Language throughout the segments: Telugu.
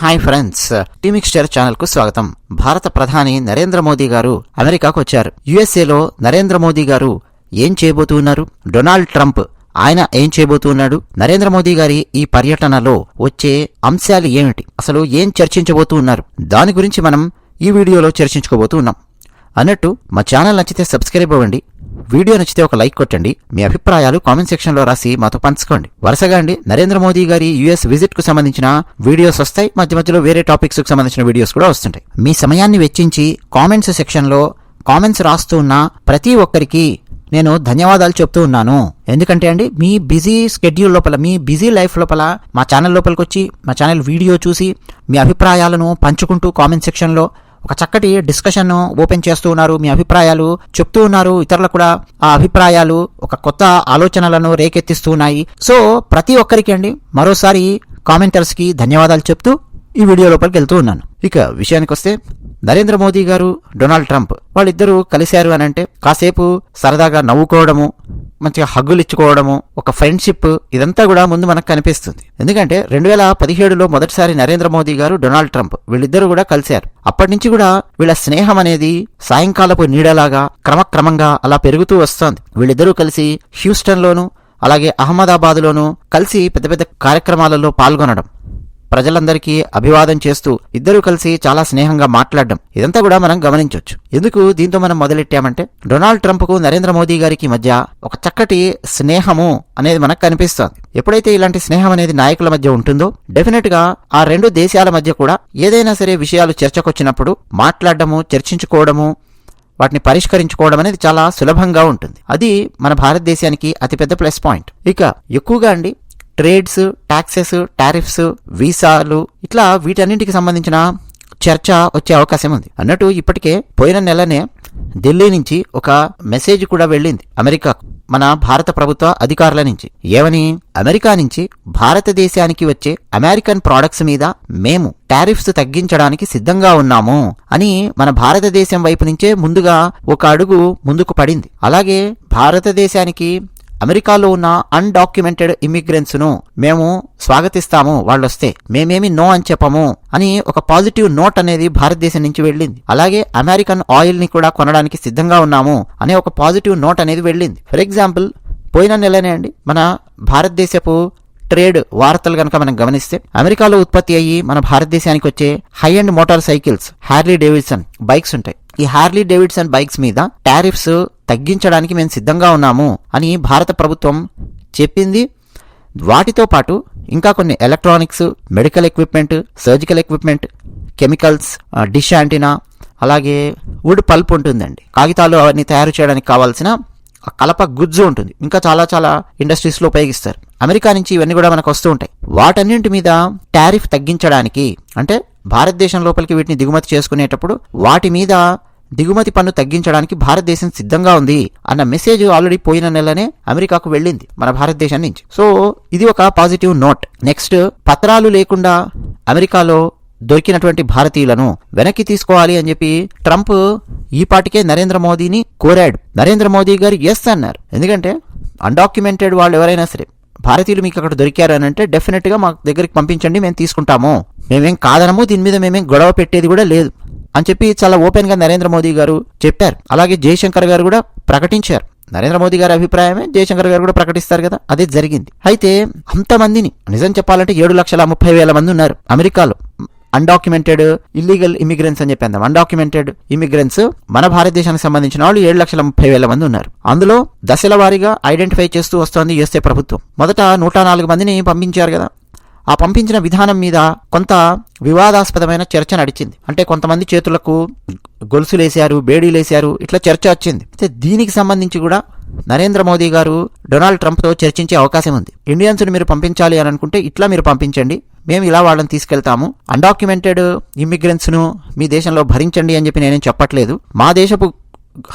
హాయ్ ఫ్రెండ్స్ టీమిక్స్చర్ ఛానల్కు స్వాగతం. భారత ప్రధాని నరేంద్ర మోదీ గారు అమెరికాకు వచ్చారు. యుఎస్ఏలో నరేంద్ర మోదీ గారు ఏం చేయబోతున్నారు? డొనాల్డ్ ట్రంప్ ఆయన ఏం చేయబోతున్నాడు? నరేంద్ర మోదీ గారి ఈ పర్యటనలో వచ్చే అంశాలు ఏమిటి? అసలు ఏం చర్చించబోతూ ఉన్నారు దాని గురించి మనం ఈ వీడియోలో చర్చించుకోబోతున్నాం. అన్నట్టు మా ఛానల్ నచ్చితే సబ్స్క్రైబ్ అవ్వండి. వీడియో నచ్చితే ఒక లైక్ కొట్టండి. మీ అభిప్రాయాలు కామెంట్ సెక్షన్లో రాసి మాతో పంచుకోండి. వరుసగా అండి నరేంద్ర మోదీ గారి యుఎస్ విజిట్కు సంబంధించిన వీడియోస్ వస్తాయి. మధ్య మధ్యలో వేరే టాపిక్స్కు సంబంధించిన వీడియోస్ కూడా వస్తుంటాయి. మీ సమయాన్ని వెచ్చించి కామెంట్స్ సెక్షన్లో కామెంట్స్ రాస్తూ ఉన్న ప్రతి ఒక్కరికి నేను ధన్యవాదాలు చెప్తూ ఉన్నాను. ఎందుకంటే అండి మీ బిజీ స్కెడ్యూల్ లోపల మీ బిజీ లైఫ్ లోపల మా ఛానల్ లోపలికి వచ్చి మా ఛానల్ వీడియో చూసి మీ అభిప్రాయాలను పంచుకుంటూ కామెంట్ సెక్షన్లో ఒక చక్కటి డిస్కషన్ ఓపెన్ చేస్తూ ఉన్నారు. మీ అభిప్రాయాలు చెప్తూ ఉన్నారు. ఇతరులకు కూడా ఆ అభిప్రాయాలు ఒక కొత్త ఆలోచనలను రేకెత్తిస్తూ ఉన్నాయి. సో ప్రతి ఒక్కరికి అండి మరోసారి కామెంటర్స్కి ధన్యవాదాలు చెప్తూ ఈ వీడియో లోపలికి వెళ్తూ ఉన్నాను. ఇక విషయానికి వస్తే నరేంద్ర మోదీ గారు డొనాల్డ్ ట్రంప్ వాళ్ళిద్దరూ కలిశారు అని అంటే కాసేపు సరదాగా నవ్వుకోవడము మంచిగా హగ్గులు ఇచ్చుకోవడము ఒక ఫ్రెండ్షిప్ ఇదంతా కూడా ముందు మనకు కనిపిస్తుంది. ఎందుకంటే రెండు వేల పదిహేడులో మొదటిసారి నరేంద్ర మోదీ గారు డొనాల్డ్ ట్రంప్ వీళ్ళిద్దరూ కూడా కలిశారు. అప్పటి నుంచి కూడా వీళ్ళ స్నేహం అనేది సాయంకాలపు నీడలాగా క్రమక్రమంగా అలా పెరుగుతూ వస్తోంది. వీళ్ళిద్దరూ కలిసి హ్యూస్టన్లోను అలాగే అహ్మదాబాద్లోనూ కలిసి పెద్ద పెద్ద కార్యక్రమాలలో పాల్గొనడం ప్రజలందరికీ అభివాదం చేస్తూ ఇద్దరూ కలిసి చాలా స్నేహంగా మాట్లాడడం ఇదంతా కూడా మనం గమనించవచ్చు ఎందుకు దీంతో మనం మొదలెట్టామంటే డొనాల్డ్ ట్రంప్కు నరేంద్ర మోదీ గారికి మధ్య ఒక చక్కటి స్నేహము అనేది మనకు కనిపిస్తోంది. ఎప్పుడైతే ఇలాంటి స్నేహం అనేది నాయకుల మధ్య ఉంటుందో డెఫినెట్గా ఆ రెండు దేశాల మధ్య కూడా ఏదైనా సరే విషయాలు చర్చకొచ్చినప్పుడు మాట్లాడడము చర్చించుకోవడము వాటిని పరిష్కరించుకోవడం అనేది చాలా సులభంగా ఉంటుంది. అది మన భారతదేశానికి అతిపెద్ద ప్లస్ పాయింట్. ఇక ఎక్కువగా అండి ట్రేడ్స్ టాక్సెస్ టారిఫ్స్ వీసాలు ఇట్లా వీటన్నింటికి సంబంధించిన చర్చ వచ్చే అవకాశం ఉంది. అన్నట్టు ఇప్పటికే పోయిన నెలనే ఢిల్లీ నుంచి ఒక మెసేజ్ కూడా వెళ్ళింది అమెరికాకు మన భారత ప్రభుత్వ అధికారుల నుంచి. ఏమని? అమెరికా నుంచి భారతదేశానికి వచ్చే అమెరికన్ ప్రొడక్ట్స్ మీద మేము టారిఫ్స్ తగ్గించడానికి సిద్ధంగా ఉన్నాము అని మన భారతదేశం వైపు నుంచే ముందుగా ఒక అడుగు ముందుకు పడింది. అలాగే భారతదేశానికి అమెరికాలో ఉన్న అన్డాక్యుమెంటెడ్ ఇమిగ్రెంట్స్ను మేము స్వాగతిస్తాము వాళ్ళొస్తే మేమేమి నో అని చెప్పము అని ఒక పాజిటివ్ నోట్ అనేది భారతదేశం నుంచి వెళ్ళింది. అలాగే అమెరికన్ ఆయిల్ని కూడా కొనడానికి సిద్ధంగా ఉన్నాము అనే ఒక పాజిటివ్ నోట్ అనేది వెళ్ళింది. ఫర్ ఎగ్జాంపుల్ పోయిన నెలనే అండి మన భారతదేశపు ట్రేడ్ వార్తలు కనుక మనం గమనిస్తే అమెరికాలో ఉత్పత్తి అయ్యి మన భారతదేశానికి వచ్చే high and motorcycles Harley Davidson bikes ఉంటాయి. ఈ హార్లీ డేవిడ్సన్ బైక్స్ మీద టారిఫ్స్ తగ్గించడానికి మేము సిద్ధంగా ఉన్నాము అని భారత ప్రభుత్వం చెప్పింది. వాటితో పాటు ఇంకా కొన్ని electronics medical equipment surgical equipment chemicals dish antenna అలాగే వుడ్ పల్ప్ ఉంటుందండి. కాగితాలు అవన్నీ తయారు చేయడానికి కావాల్సిన కలప గుజ్జు ఉంటుంది. ఇంకా చాలా చాలా ఇండస్ట్రీస్లో ఉపయోగిస్తారు. అమెరికా నుంచి ఇవన్నీ కూడా మనకు వస్తూ ఉంటాయి. వాటన్నింటి మీద టారిఫ్ తగ్గించడానికి అంటే భారతదేశం లోపలికి వీటిని దిగుమతి చేసుకునేటప్పుడు వాటి మీద దిగుమతి పన్ను తగ్గించడానికి భారతదేశం సిద్ధంగా ఉంది అన్న మెసేజ్ ఆల్రెడీ పోయిన నెలనే అమెరికాకు వెళ్ళింది మన భారతదేశం నుంచి. సో ఇది ఒక పాజిటివ్ నోట్. నెక్స్ట్ పత్రాలు లేకుండా అమెరికాలో దొరికినటువంటి భారతీయులను వెనక్కి తీసుకోవాలి అని చెప్పి ట్రంప్ ఈ పాటికే నరేంద్ర మోదీని కోరాడు. నరేంద్ర మోదీ గారు ఎస్ అన్నారు. ఎందుకంటే అన్డాక్యుమెంటెడ్ వాళ్ళు ఎవరైనా సరే భారతీయులు మీకు అక్కడ దొరికారు అని అంటే డెఫినెట్గా మా దగ్గరికి పంపించండి మేము తీసుకుంటాము. మేమేం కాదనము దీని మీద మేమేం గొడవ పెట్టేది కూడా లేదు. అని చెప్పి చాలా ఓపెన్గా నరేంద్ర మోదీ గారు చెప్పారు. అలాగే జయశంకర్ గారు కూడా ప్రకటించారు. నరేంద్ర మోదీ గారి అభిప్రాయమే జయశంకర్ గారు కూడా ప్రకటిస్తారు కదా అదే జరిగింది. అయితే అంతమందిని నిజం చెప్పాలంటే ఏడు లక్షల ముప్పై వేల మంది ఉన్నారు అమెరికాలో. అన్డాక్యుమెంటెడ్ ఇల్లీగల్ ఇమిగ్రెంట్స్ అని చెప్పాను అన్డాక్యుమెంటెడ్ ఇమిగ్రెంట్స్ మన భారతదేశానికి సంబంధించిన వాళ్ళు ఏడు లక్షల ముప్పై వేల మంది ఉన్నారు. అందులో దశల వారీగా ఐడెంటిఫై చేస్తూ వస్తోంది యుఎస్ఏ ప్రభుత్వం. మొదట నూట నాలుగు మందిని పంపించారు కదా ఆ పంపించిన విధానం మీద కొంత వివాదాస్పదమైన చర్చ నడిచింది. అంటే కొంతమంది చేతులకు గొలుసులేశారు బేడీలేశారు ఇట్లా చర్చ వచ్చింది. అయితే దీనికి సంబంధించి కూడా నరేంద్ర మోదీ గారు డొనాల్డ్ ట్రంప్తో చర్చించే అవకాశం ఉంది. ఇండియన్స్ని మీరు పంపించాలి అని అనుకుంటే ఇట్లా మీరు పంపించండి. మేము ఇలా వాళ్ళని తీసుకెళ్తాము. అన్డాక్యుమెంటెడ్ ఇమ్మిగ్రెంట్స్ను మీ దేశంలో భరించండి అని చెప్పి నేనేం చెప్పట్లేదు. మా దేశపు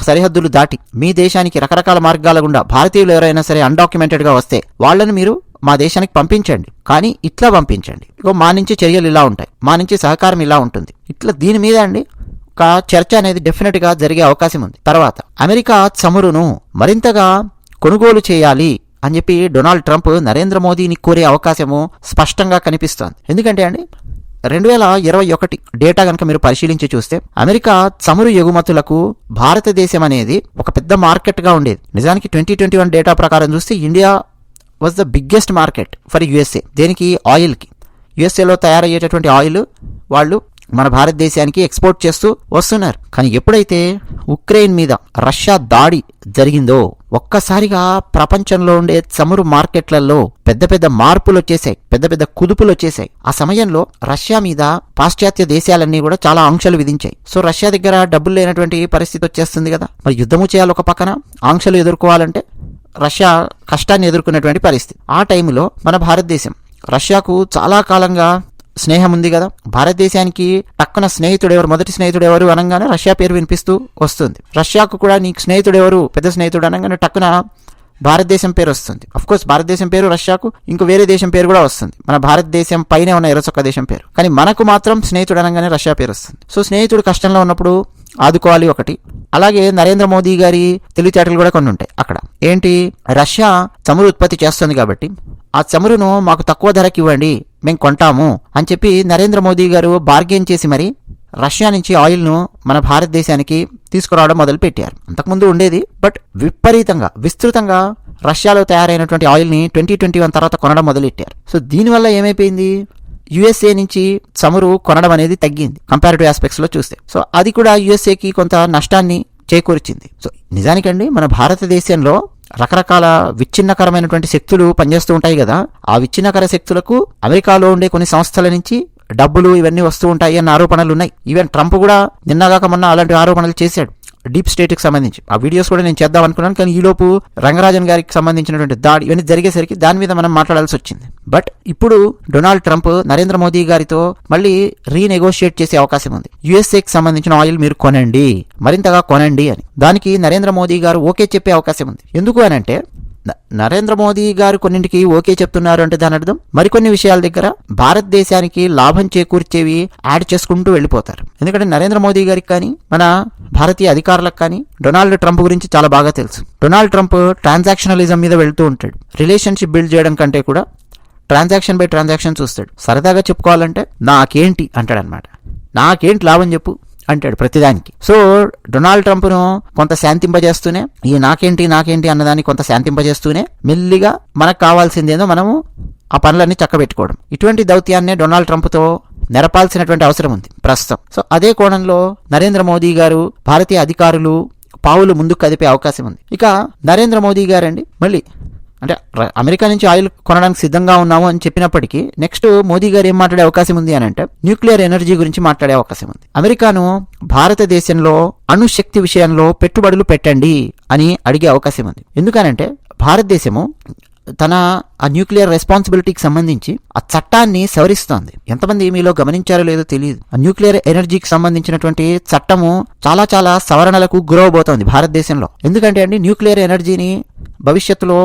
సరిహద్దులు దాటి మీ దేశానికి రకరకాల మార్గాల గుండా భారతీయులు ఎవరైనా సరే అన్డాక్యుమెంటెడ్గా వస్తే వాళ్ళని మీరు మా దేశానికి పంపించండి. కానీ ఇట్లా పంపించండి. ఇగో మా నుంచి చర్యలు ఇలా ఉంటాయి. మా నుంచి సహకారం ఇలా ఉంటుంది. ఇట్లా దీని మీద అండి ఒక చర్చ అనేది డెఫినెట్గా జరిగే అవకాశం ఉంది. తర్వాత అమెరికా చమురును మరింతగా కొనుగోలు చేయాలి అని చెప్పి డొనాల్డ్ ట్రంప్ నరేంద్ర మోదీని కోరే అవకాశము స్పష్టంగా కనిపిస్తోంది. ఎందుకంటే అండి రెండు వేల ఇరవై ఒకటి డేటా కనుక మీరు పరిశీలించి చూస్తే అమెరికా చమురు ఎగుమతులకు భారతదేశం అనేది ఒక పెద్ద మార్కెట్గా ఉండేది. నిజానికి ట్వంటీ ట్వంటీ వన్ డేటా ప్రకారం చూస్తే India was the biggest market for USA దేనికి? ఆయిల్కి. యుఎస్ఏలో తయారయ్యేటటువంటి ఆయిల్ వాళ్ళు మన భారతదేశానికి ఎక్స్పోర్ట్ చేస్తూ వస్తున్నారు. కానీ ఎప్పుడైతే ఉక్రెయిన్ మీద రష్యా దాడి జరిగిందో ఒక్కసారిగా ప్రపంచంలో ఉండే చమురు మార్కెట్లలో పెద్ద పెద్ద మార్పులు వచ్చేసాయి పెద్ద పెద్ద కుదుపులు వచ్చేసాయి. ఆ సమయంలో రష్యా మీద పాశ్చాత్య దేశాలన్నీ కూడా చాలా ఆంక్షలు విధించాయి. సో రష్యా దగ్గర డబ్బులు లేనటువంటి పరిస్థితి వచ్చేస్తుంది కదా. మరి యుద్ధము చేయాలి ఒక పక్కన ఆంక్షలు ఎదుర్కోవాలంటే రష్యా కష్టాన్ని ఎదుర్కొనేటువంటి పరిస్థితి. ఆ టైంలో మన భారతదేశం రష్యాకు చాలా కాలంగా స్నేహం ఉంది కదా. భారతదేశానికి టక్కున స్నేహితుడు ఎవరు మొదటి స్నేహితుడు ఎవరు అనగానే రష్యా పేరు వినిపిస్తూ వస్తుంది. రష్యాకు కూడా నీకు స్నేహితుడు ఎవరు పెద్ద స్నేహితుడు అనగానే టక్కున భారతదేశం పేరు వస్తుంది. కోర్స్ భారతదేశం పేరు రష్యాకు ఇంకో వేరే దేశం పేరు కూడా వస్తుంది. మన భారతదేశం పైనే ఉన్న ఎర్రచొక్క దేశం పేరు. కానీ మనకు మాత్రం స్నేహితుడు అనగానే రష్యా పేరు వస్తుంది. సో స్నేహితుడు కష్టంలో ఉన్నప్పుడు ఆదుకోవాలి ఒకటి. అలాగే నరేంద్ర మోదీ గారి తెలివితేటలు కూడా కొన్ని ఉంటాయి అక్కడ. ఏంటి? రష్యా చమురు ఉత్పత్తి చేస్తుంది కాబట్టి ఆ చమురును మాకు తక్కువ ధరకి ఇవ్వండి మేము కొంటాము అని చెప్పి నరేంద్ర మోదీ గారు బార్గెన్ చేసి మరి రష్యా నుంచి ఆయిల్ను మన భారతదేశానికి తీసుకురావడం మొదలు పెట్టారు అంతకుముందు ఉండేది బట్ విపరీతంగా విస్తృతంగా రష్యాలో తయారైనటువంటి ఆయిల్ని ట్వంటీ ట్వంటీ వన్ తర్వాత కొనడం మొదలెట్టారు. సో దీనివల్ల ఏమైపోయింది? యుఎస్ఏ నుంచి చమురు కొనడం అనేది తగ్గింది కంపారిటివ్ ఆస్పెక్ట్స్లో చూస్తే. సో అది కూడా యుఎస్ఏకి కొంత నష్టాన్ని చేకూర్చింది. సో నిజానికండి మన భారతదేశంలో రకరకాల విచ్ఛిన్నకరమైనటువంటి శక్తులు పనిచేస్తూ ఉంటాయి కదా ఆ విచ్ఛిన్నకర శక్తులకు అమెరికాలో ఉండే కొన్ని సంస్థల నుంచి డబ్బులు ఇవన్నీ వస్తూ ఉంటాయి అన్న ఆరోపణలు ఉన్నాయి ఈవెన్ ట్రంప్ కూడా నిన్నగాక మొన్న అలాంటి ఆరోపణలు చేశాడు. డీప్ స్టేట్కి సంబంధించి. ఆ వీడియోస్ కూడా నేను చేద్దాం అనుకున్నాను కానీ ఈలోపు రంగరాజన్ గారికి సంబంధించినటువంటి దాడి ఇవన్నీ జరిగేసరికి దాని మీద మనం మాట్లాడాల్సి వచ్చింది. బట్ ఇప్పుడు డొనాల్డ్ ట్రంప్ నరేంద్ర మోదీ గారితో మళ్ళీ రీనెగోషియేట్ చేసే అవకాశం ఉంది. యుఎస్ఏకి సంబంధించిన ఆయిల్ మీరు కొనండి మరింతగా కొనండి అని. దానికి నరేంద్ర మోదీ గారు ఓకే చెప్పే అవకాశం ఉంది. ఎందుకు అని అంటే నరేంద్ర మోదీ గారు కొన్నింటికి ఓకే చెప్తున్నారు అంటే దాని అర్థం? మరికొన్ని విషయాల దగ్గర భారతదేశానికి లాభం చేకూర్చేవి యాడ్ చేసుకుంటూ వెళ్ళిపోతారు. ఎందుకంటే నరేంద్ర మోదీ గారికి కానీ మన భారతీయ అధికారులకు కానీ డొనాల్డ్ ట్రంప్ గురించి చాలా బాగా తెలుసు. డొనాల్డ్ ట్రంప్ ట్రాన్సాక్షనలిజం మీద వెళ్తూ ఉంటాడు. రిలేషన్షిప్ బిల్డ్ చేయడం కంటే కూడా ట్రాన్సాక్షన్ బై ట్రాన్సాక్షన్ చూస్తాడు. సరదాగా చెప్పుకోవాలంటే నాకేంటి అంటాడనమాట నాకేంటి లాభం చెప్పు? అంటాడు ప్రతిదానికి. సో డొనాల్డ్ ట్రంప్ను కొంత శాంతింపజేస్తూనే ఈ నాకేంటి నాకేంటి అన్నదాన్ని కొంత శాంతింపజేస్తూనే మెల్లిగా మనకు కావాల్సిందేదో మనము ఆ పనులన్నీ చక్కబెట్టుకోవడం. ఇటువంటి దౌత్యాన్నే డొనాల్డ్ ట్రంప్తో నెరపాల్సినటువంటి అవసరం ఉంది ప్రస్తుతం. సో అదే కోణంలో నరేంద్ర మోదీ గారు భారతీయ అధికారులు పావులు ముందుకు కదిపే అవకాశం ఉంది. ఇక నరేంద్ర మోదీ గారండి మళ్ళీ అంటే అమెరికా నుంచి ఆయిల్ కొనడానికి సిద్ధంగా ఉన్నాము అని చెప్పినప్పటికీ నెక్స్ట్ మోదీ గారు ఏం మాట్లాడే అవకాశం ఉంది అని అంటే న్యూక్లియర్ ఎనర్జీ గురించి మాట్లాడే అవకాశం ఉంది. అమెరికాను భారతదేశంలో అణుశక్తి విషయంలో పెట్టుబడులు పెట్టండి అని అడిగే అవకాశం ఉంది. ఎందుకనంటే భారతదేశము తన ఆ న్యూక్లియర్ రెస్పాన్సిబిలిటీకి సంబంధించి ఆ చట్టాన్ని సవరిస్తోంది. ఎంతమంది మీలో గమనించారో లేదో తెలియదు. ఆ న్యూక్లియర్ ఎనర్జీకి సంబంధించినటువంటి చట్టము చాలా చాలా సవరణలకు గురవబోతోంది భారతదేశంలో. ఎందుకంటే అండి న్యూక్లియర్ ఎనర్జీని భవిష్యత్తులో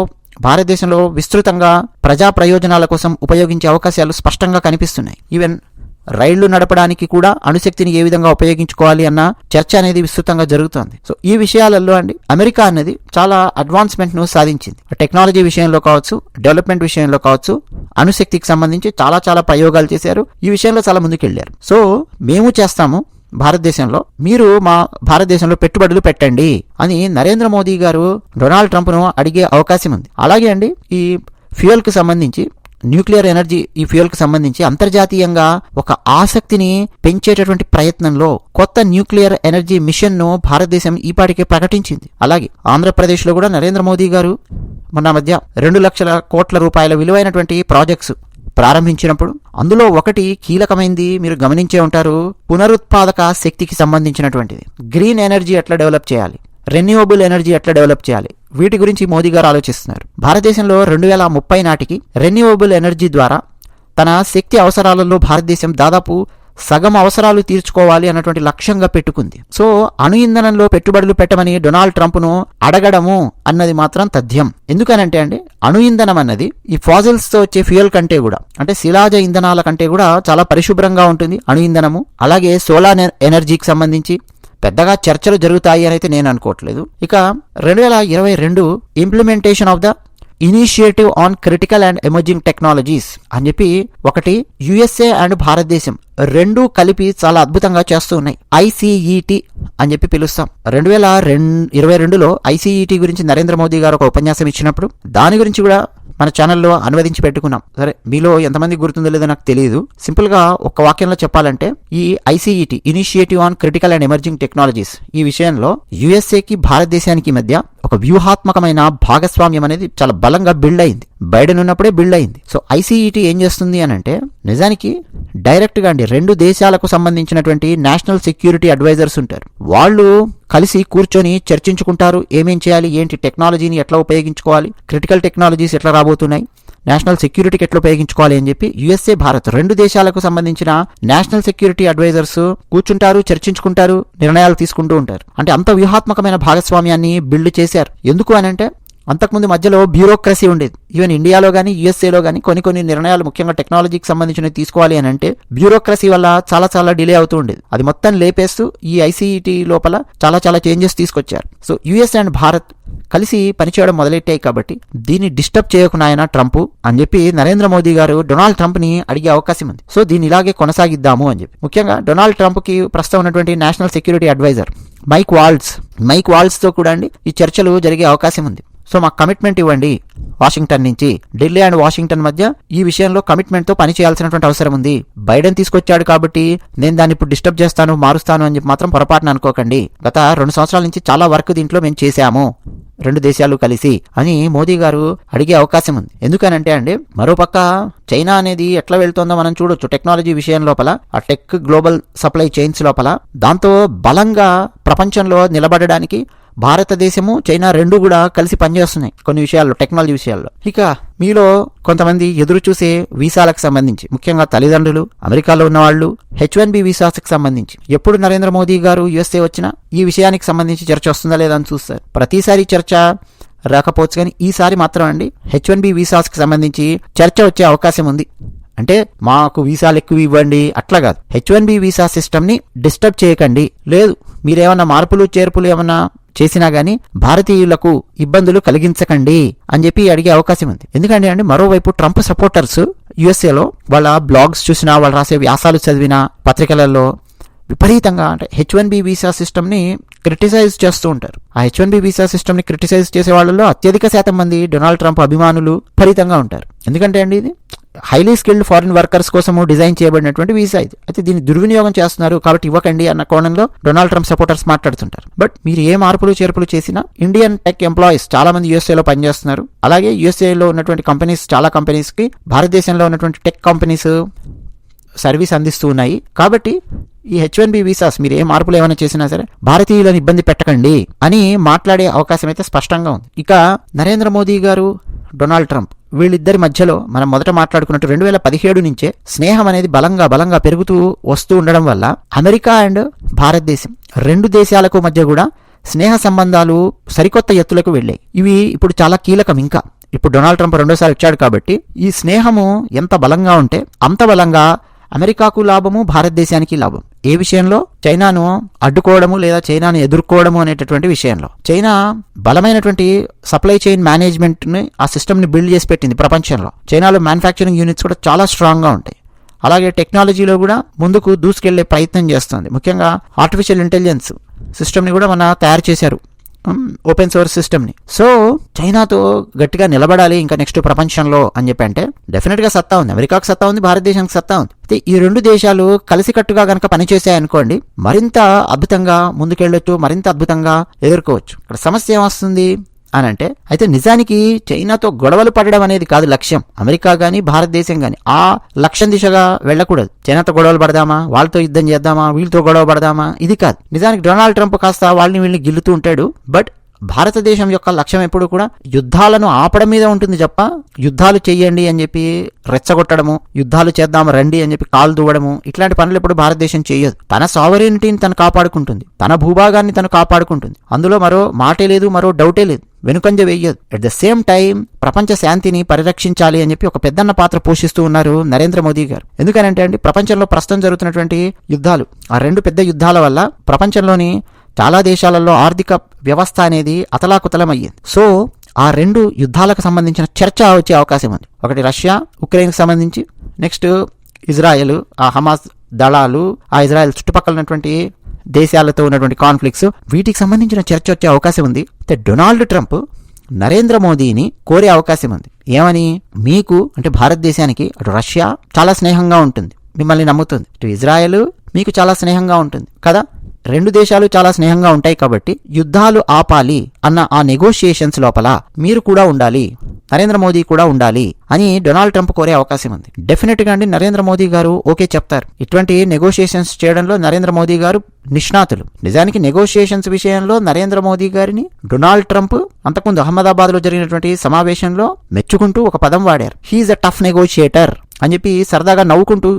భారతదేశంలో విస్తృతంగా ప్రజా ప్రయోజనాల కోసం ఉపయోగించే అవకాశాలు స్పష్టంగా కనిపిస్తున్నాయి. ఈవెన్ రైళ్ళు నడపడానికి కూడా అణుశక్తిని ఏ విధంగా ఉపయోగించుకోవాలి అన్న చర్చ అనేది విస్తృతంగా జరుగుతోంది. సో ఈ విషయాలలో అండి అమెరికా అనేది చాలా అడ్వాన్స్మెంట్ను సాధించింది. టెక్నాలజీ విషయంలో కావచ్చు డెవలప్మెంట్ విషయంలో కావచ్చు అణుశక్తికి సంబంధించి చాలా చాలా ప్రయోగాలు చేశారు. ఈ విషయంలో చాలా ముందుకెళ్ళారు సో మేము చేస్తాము భారతదేశంలో మీరు మా భారతదేశంలో పెట్టుబడులు పెట్టండి అని నరేంద్ర మోదీ గారు డొనాల్డ్ ట్రంప్ను అడిగే అవకాశం ఉంది. అలాగే అండి ఈ ఫ్యూయల్కి సంబంధించి న్యూక్లియర్ ఎనర్జీ ఈ ఫ్యూయల్కి సంబంధించి అంతర్జాతీయంగా ఒక ఆసక్తిని పెంచేటటువంటి ప్రయత్నంలో కొత్త న్యూక్లియర్ ఎనర్జీ మిషన్ను భారతదేశం ఈపాటికే ప్రకటించింది. అలాగే ఆంధ్రప్రదేశ్లో కూడా నరేంద్ర మోదీ గారు మన మధ్య రెండు లక్షల కోట్ల రూపాయల విలువైనటువంటి ప్రాజెక్ట్స్ ప్రారంభించినప్పుడు అందులో ఒకటి కీలకమైంది మీరు గమనించే ఉంటారు పునరుత్పాదక శక్తికి సంబంధించినటువంటిది. గ్రీన్ ఎనర్జీ ఎట్లా డెవలప్ చేయాలి? రెన్యూవబుల్ ఎనర్జీ ఎట్లా డెవలప్ చేయాలి? వీటి గురించి మోదీ గారు ఆలోచిస్తున్నారు. భారతదేశంలో రెండు వేల ముప్పై నాటికి రెన్యూవబుల్ ఎనర్జీ ద్వారా తన శక్తి అవసరాలలో భారతదేశం దాదాపు సగం అవసరాలు తీర్చుకోవాలి అన్నటువంటి లక్ష్యంగా పెట్టుకుంది. సో అణు ఇంధనంలో పెట్టుబడులు పెట్టమని డొనాల్డ్ ట్రంప్ను అడగడము అన్నది మాత్రం తథ్యం. ఎందుకనంటే అండి అణు ఇంధనం అన్నది ఈ ఫాజిల్స్తో వచ్చే ఫ్యూయల్ కంటే కూడా అంటే శిలాజ ఇంధనాల కంటే కూడా చాలా పరిశుభ్రంగా ఉంటుంది అణు ఇంధనము. అలాగే సోలార్ ఎనర్జీకి సంబంధించి పెద్దగా చర్చలు జరుగుతాయి అని అయితే నేను అనుకోవట్లేదు. ఇక రెండు వేల ఇరవై రెండు implementation of the initiative on critical and emerging technologies అని చెప్పి ఒకటి యుఎస్ఏ అండ్ భారతదేశం రెండూ కలిపి చాలా అద్భుతంగా చేస్తూ ఉన్నాయి. ఐసీఈటి అని చెప్పి పిలుస్తాం. రెండు వేల రెండు ఇరవై రెండులో ఐసీఈటి గురించి నరేంద్ర మోదీ గారు ఒక ఉపన్యాసం ఇచ్చినప్పుడు దాని గురించి కూడా మన ఛానల్లో అనువదించి పెట్టుకున్నాం. సరే మీలో ఎంతమంది గుర్తుందో లేదో నాకు తెలియదు సింపుల్గా ఒక వాక్యంలో చెప్పాలంటే ఈ iCET initiative on critical and emerging technologies ఈ విషయంలో యుఎస్ఏకి భారతదేశానికి మధ్య ఒక వ్యూహాత్మకమైన భాగస్వామ్యం అనేది చాలా బలంగా బిల్డ్ అయింది. బైడెన్ ఉన్నప్పుడే బిల్డ్ అయింది. సో ఐసీఈటీ ఏం చేస్తుంది అని అంటే నిజానికి డైరెక్ట్గా అండి రెండు దేశాలకు సంబంధించినటువంటి నేషనల్ సెక్యూరిటీ అడ్వైజర్స్ ఉంటారు. వాళ్ళు కలిసి కూర్చొని చర్చించుకుంటారు ఏమేం చేయాలి ఏంటి టెక్నాలజీని ఎట్లా ఉపయోగించుకోవాలి క్రిటికల్ టెక్నాలజీస్ ఎట్లా రాబోతున్నాయి. నేషనల్ సెక్యూరిటీకి ఎట్లా ఉపయోగించుకోవాలి అని చెప్పి యుఎస్ఏ భారత్ రెండు దేశాలకు సంబంధించిన నేషనల్ సెక్యూరిటీ అడ్వైజర్స్ కూర్చుంటారు చర్చించుకుంటారు నిర్ణయాలు తీసుకుంటూ ఉంటారు. అంటే అంత వ్యూహాత్మకమైన భాగస్వామ్యాన్ని బిల్డ్ చేశారు. ఎందుకు అని అంటే అంతకుముందు మధ్యలో బ్యూరోక్రసీ ఉండేది. ఈవెన్ ఇండియాలో కానీ యూఎస్ఏలో కానీ కొన్ని కొన్ని నిర్ణయాలు ముఖ్యంగా టెక్నాలజీకి సంబంధించినవి తీసుకోవాలి అని అంటే బ్యూరోక్రసీ వల్ల చాలా చాలా డిలే అవుతూ ఉండేది. అది మొత్తం లేపేస్తూ ఈ ఐసీఈటీ లోపల చాలా చాలా చేంజెస్ తీసుకొచ్చారు. సో యుఎస్ అండ్ భారత్ కలిసి పనిచేయడం మొదలెట్టాయి కాబట్టి దీన్ని డిస్టర్బ్ చేయకుండా ఆయన ట్రంప్ అని చెప్పి నరేంద్ర మోదీ గారు డొనాల్డ్ ట్రంప్ని అడిగే అవకాశం ఉంది. సో దీన్ని ఇలాగే కొనసాగిద్దాము అని చెప్పి. ముఖ్యంగా డొనాల్డ్ ట్రంప్కి ప్రస్తుతం ఉన్నటువంటి national security adviser Mike Waltz Mike వాల్స్తో కూడా అండి ఈ చర్చలు జరిగే అవకాశం ఉంది. సో మాకు కమిట్మెంట్ ఇవ్వండి వాషింగ్టన్ నుంచి. ఢిల్లీ అండ్ వాషింగ్టన్ మధ్య ఈ విషయంలో కమిట్మెంట్తో పని చేయాల్సినటువంటి అవసరం ఉంది. బైడెన్ తీసుకొచ్చాడు కాబట్టి నేను దాన్ని ఇప్పుడు డిస్టర్బ్ చేస్తాను మారుస్తాను అని చెప్పి మాత్రం పొరపాటున అనుకోకండి. గత రెండు సంవత్సరాల నుంచి చాలా వర్క్ దీంట్లో మేము చేశాము. రెండు దేశాలు కలిసి అని మోదీ గారు అడిగే అవకాశం ఉంది. ఎందుకనంటే అండి మరోపక్క చైనా అనేది ఎట్లా వెళ్తుందో మనం చూడొచ్చు. టెక్నాలజీ విషయం లోపల ఆ టెక్ గ్లోబల్ సప్లై చైన్స్ లోపల దాంతో బలంగా ప్రపంచంలో నిలబడడానికి భారతదేశము చైనా రెండు కూడా కలిసి పనిచేస్తున్నాయి కొన్ని విషయాల్లో టెక్నాలజీ విషయాల్లో. ఇక మీలో కొంతమంది ఎదురు చూసే వీసాలకు సంబంధించి ముఖ్యంగా తల్లిదండ్రులు అమెరికాలో ఉన్న వాళ్ళు హెచ్ వన్ బి వీసాస్కి సంబంధించి. ఎప్పుడు నరేంద్ర మోదీ గారు యుఎస్ఏ వచ్చినా ఈ విషయానికి సంబంధించి చర్చ వస్తుందా లేదా అని చూస్తారు. ప్రతిసారి చర్చ రాకపోవచ్చు కానీ ఈసారి మాత్రం అండి హెచ్ వన్ బి వీసాస్కి సంబంధించి చర్చ వచ్చే అవకాశం ఉంది. అంటే మాకు వీసాలు ఎక్కువ ఇవ్వండి అట్లా కాదు. హెచ్ వన్ బి వీసా సిస్టమ్ని డిస్టర్బ్ చేయకండి. లేదు మీరేమన్నా మార్పులు చేర్పులు ఏమన్నా చేసినా గాని భారతీయులకు ఇబ్బందులు కలిగించకండి అని చెప్పి అడిగే అవకాశం ఉంది. ఎందుకంటే అండి మరోవైపు ట్రంప్ సపోర్టర్స్ యుఎస్ఏలో వాళ్ళ బ్లాగ్స్ చూసినా వాళ్ళు రాసే వ్యాసాలు చదివిన పత్రికలలో విపరీతంగా అంటే హెచ్ వన్ బి వీసా సిస్టమ్ని క్రిటిసైజ్ చేస్తూ ఉంటారు. ఆ హెచ్ వన్ బి వీసా సిస్టమ్ని క్రిటిసైజ్ చేసే వాళ్ళలో అత్యధిక శాతం మంది డొనాల్డ్ ట్రంప్ అభిమానులు విపరీతంగా ఉంటారు. ఎందుకంటే అండి ఇది హైలీ స్కిల్డ్ ఫారిన్ వర్కర్స్ కోసము డిజైన్ చేయబడినటువంటి వీసా ఇది. అయితే దీన్ని దుర్వినియోగం చేస్తున్నారు కాబట్టి ఇవ్వకండి అన్న కోణంలో డొనాల్డ్ ట్రంప్ సపోర్టర్స్ మాట్లాడుతుంటారు. బట్ మీరు ఏ మార్పులు చేర్పులు చేసినా ఇండియన్ టెక్ ఎంప్లాయీస్ చాలా మంది యూఎస్ఏలో పనిచేస్తున్నారు. అలాగే యూఎస్ఏలో ఉన్నటువంటి కంపెనీస్ చాలా కంపెనీస్కి భారతదేశంలో ఉన్నటువంటి టెక్ కంపెనీస్ సర్వీస్ అందిస్తూ ఉన్నాయి. కాబట్టి ఈ హెచ్ వన్ బి వీసాస్ మీరు ఏ మార్పులు ఏమైనా చేసినా సరే భారతీయులను ఇబ్బంది పెట్టకండి అని మాట్లాడే అవకాశం అయితే స్పష్టంగా ఉంది. ఇక నరేంద్ర మోదీ గారు డొనాల్డ్ ట్రంప్ వీళ్ళిద్దరి మధ్యలో మనం మొదట మాట్లాడుకున్నట్టు రెండు వేల పదిహేడు నుంచే స్నేహం అనేది బలంగా బలంగా పెరుగుతూ వస్తూ ఉండడం వల్ల అమెరికా అండ్ భారతదేశం రెండు దేశాలకు మధ్య కూడా స్నేహ సంబంధాలు సరికొత్త ఎత్తులకు వెళ్ళాయి. ఇవి ఇప్పుడు చాలా కీలకం ఇంకా. ఇప్పుడు డొనాల్డ్ ట్రంప్ రెండోసారి వచ్చాడు కాబట్టి ఈ స్నేహము ఎంత బలంగా ఉంటే అంత బలంగా అమెరికాకు లాభము భారతదేశానికి లాభం. ఏ విషయంలో? చైనాను అడ్డుకోవడము లేదా చైనాను ఎదుర్కోవడము అనేటటువంటి విషయంలో. చైనా బలమైనటువంటి సప్లై చైన్ మేనేజ్మెంట్ని ఆ సిస్టమ్ని బిల్డ్ చేసి పెట్టింది ప్రపంచంలో. చైనాలో మ్యానుఫ్యాక్చరింగ్ యూనిట్స్ కూడా చాలా స్ట్రాంగ్గా ఉంటాయి. అలాగే టెక్నాలజీలో కూడా ముందుకు దూసుకెళ్ళే ప్రయత్నం చేస్తుంది. ముఖ్యంగా ఆర్టిఫిషియల్ ఇంటెలిజెన్స్ సిస్టమ్ని కూడా మన తయారు చేశారు. ఓపెన్ సోర్స్ సిస్టమ్ని సో చైనాతో గట్టిగా నిలబడాలి ఇంకా నెక్స్ట్ ప్రపంచంలో అని చెప్పి అంటే డెఫినెట్గా సత్తా ఉంది. అమెరికాకు సత్తా ఉంది భారతదేశానికి సత్తా ఉంది. అయితే ఈ రెండు దేశాలు కలిసికట్టుగా కనుక పనిచేసాయనుకోండి మరింత అద్భుతంగా ముందుకెళ్ళొచ్చు మరింత అద్భుతంగా ఎదుర్కోవచ్చు. ఇక్కడ సమస్య ఏమొస్తుంది అని అంటే అయితే నిజానికి చైనాతో గొడవలు పడడం అనేది కాదు లక్ష్యం. అమెరికా కానీ భారతదేశం కానీ ఆ లక్ష్యం దిశగా వెళ్ళకూడదు. చైనాతో గొడవలు పడదామా? వాళ్ళతో యుద్ధం చేద్దామా? వీళ్ళతో గొడవ పడదామా? ఇది కాదు. నిజానికి డొనాల్డ్ ట్రంప్ కాస్త వాళ్ళని వీళ్ళని గిల్లుతూ ఉంటాడు. బట్ భారతదేశం యొక్క లక్ష్యం ఎప్పుడు కూడా యుద్ధాలను ఆపడం మీద ఉంటుంది తప్ప యుద్ధాలు చెయ్యండి అని చెప్పి రెచ్చగొట్టడము యుద్ధాలు చేద్దాం రండి అని చెప్పి కాలు దువ్వడము ఇట్లాంటి పనులు ఎప్పుడు భారతదేశం చేయదు తన సావరినిటీని తను కాపాడుకుంటుంది. తన భూభాగాన్ని తను కాపాడుకుంటుంది. అందులో మరో మాటే లేదు మరో డౌటే లేదు. వెనుకంజ వేయదు అట్ ద సేమ్ టైం ప్రపంచ శాంతిని పరిరక్షించాలి అని చెప్పి ఒక పెద్దన్న పాత్ర పోషిస్తూ ఉన్నారు నరేంద్ర మోదీ గారు. ఎందుకనంటే అండి ప్రపంచంలో ప్రస్తుతం జరుగుతున్నటువంటి యుద్ధాలు ఆ రెండు పెద్ద యుద్ధాల వల్ల ప్రపంచంలోని చాలా దేశాలలో ఆర్థిక వ్యవస్థ అనేది అతలాకుతలమయ్యింది. సో ఆ రెండు యుద్ధాలకు సంబంధించిన చర్చ వచ్చే అవకాశం ఉంది. ఒకటి రష్యా ఉక్రెయిన్కి సంబంధించి నెక్స్ట్ ఇజ్రాయెల్ ఆ హమాస్ దళాలు ఆ ఇజ్రాయెల్ చుట్టుపక్కల ఉన్నటువంటి దేశాలతో ఉన్నటువంటి కాన్ఫ్లిక్ట్స్ వీటికి సంబంధించిన చర్చ వచ్చే అవకాశం ఉంది. అయితే డొనాల్డ్ ట్రంప్ నరేంద్ర మోదీని కోరే అవకాశం ఉంది ఏమని? మీకు అంటే భారతదేశానికి అటు రష్యా చాలా స్నేహంగా ఉంటుంది. మిమ్మల్ని నమ్ముతుంది. ఇటు ఇజ్రాయెల్ మీకు చాలా స్నేహంగా ఉంటుంది. కదా? రెండు దేశాలు చాలా స్నేహంగా ఉంటాయి కాబట్టి యుద్ధాలు ఆపాలి అన్న ఆ నెగోషియేషన్స్ లోపల మీరు కూడా ఉండాలి నరేంద్ర మోదీ కూడా ఉండాలి అని డొనాల్డ్ ట్రంప్ కోరే అవకాశం ఉంది. డెఫినెట్గా అండి నరేంద్ర మోదీ గారు ఓకే చెప్తారు. ఇటువంటి నెగోషియేషన్స్ చేయడంలో నరేంద్ర మోదీ గారు నిష్ణాతులు. నిజానికి నెగోషియేషన్స్ విషయంలో నరేంద్ర మోదీ గారిని డొనాల్డ్ ట్రంప్ అంతకుముందు అహ్మదాబాద్లో జరిగినటువంటి సమావేశంలో మెచ్చుకుంటూ ఒక పదం వాడారు. హీఈస్ అ టఫ్ నెగోషియేటర్ అని చెప్పి సరదాగా నవ్వుకుంటూ